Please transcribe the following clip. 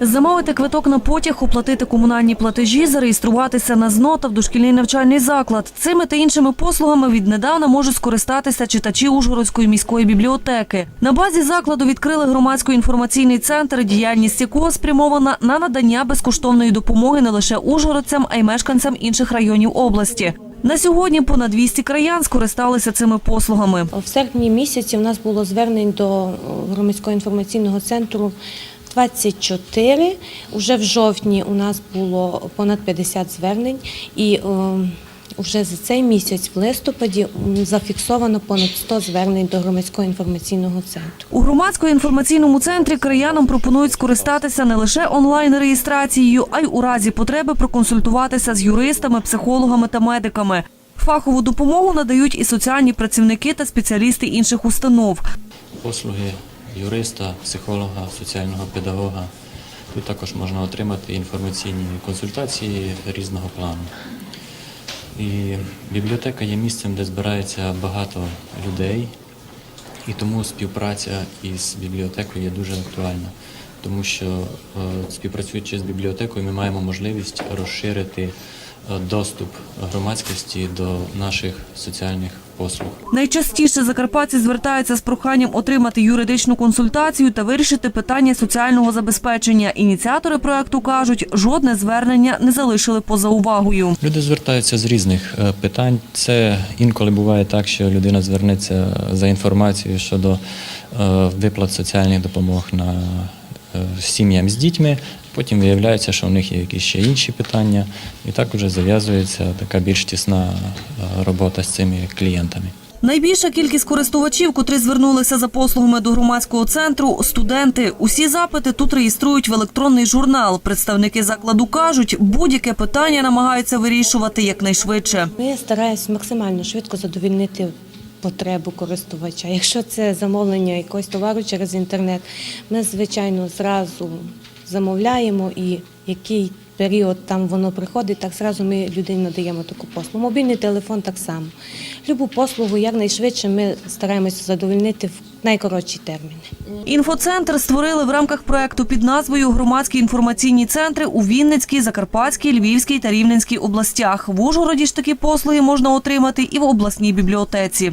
Замовити квиток на потяг, оплатити комунальні платежі, зареєструватися на ЗНО та в дошкільний навчальний заклад. Цими та іншими послугами віднедавна можуть скористатися читачі Ужгородської міської бібліотеки. На базі закладу відкрили громадсько-інформаційний центр, діяльність якого спрямована на надання безкоштовної допомоги не лише ужгородцям, а й мешканцям інших районів області. На сьогодні понад 200 краян скористалися цими послугами. В серпні місяці у нас було звернень до громадського інформаційного центру 24. Уже в жовтні у нас було понад 50 звернень, і е, вже за цей місяць, в листопаді, зафіксовано понад 100 звернень до громадського інформаційного центру. У громадсько-інформаційному центрі краянам пропонують скористатися не лише онлайн-реєстрацією, а й у разі потреби проконсультуватися з юристами, психологами та медиками. Фахову допомогу надають і соціальні працівники та спеціалісти інших установ. послуги юриста, психолога, соціального педагога. Тут також можна отримати інформаційні консультації різного плану. І бібліотека є місцем, де збирається багато людей, і тому співпраця із бібліотекою є дуже актуальна, тому що е, співпрацюючи з бібліотекою, ми маємо можливість розширити доступ громадськості до наших соціальних послуг. Найчастіше закарпатці звертаються з проханням отримати юридичну консультацію та вирішити питання соціального забезпечення. Ініціатори проекту кажуть, жодне звернення не залишили поза увагою. Люди звертаються з різних е, питань. Це інколи буває так, що людина звернеться за інформацією щодо е, виплат соціальних допомог на е, сім'ям з дітьми. Потім виявляється, що у них є якісь ще інші питання, і так вже зав'язується така більш тісна е, робота з цими клієнтами. Найбільша кількість користувачів, котрі звернулися за послугами до громадського центру – студенти. Усі запити тут реєструють в електронний журнал. Представники закладу кажуть, будь-яке питання намагаються вирішувати якнайшвидше. Ми стараємось максимально швидко задовільнити потребу користувача. Якщо це замовлення якогось товару через інтернет, ми, звичайно, зразу замовляємо і який період там воно приходить, так зразу ми людині надаємо таку послугу. Мобільний телефон так само. Любу послугу якнайшвидше ми стараємося задовольнити в найкоротші терміни. Інфоцентр створили в рамках проекту під назвою «Громадські інформаційні центри» у Вінницькій, Закарпатській, Львівській та Рівненській областях. В Ужгороді ж такі послуги можна отримати і в обласній бібліотеці.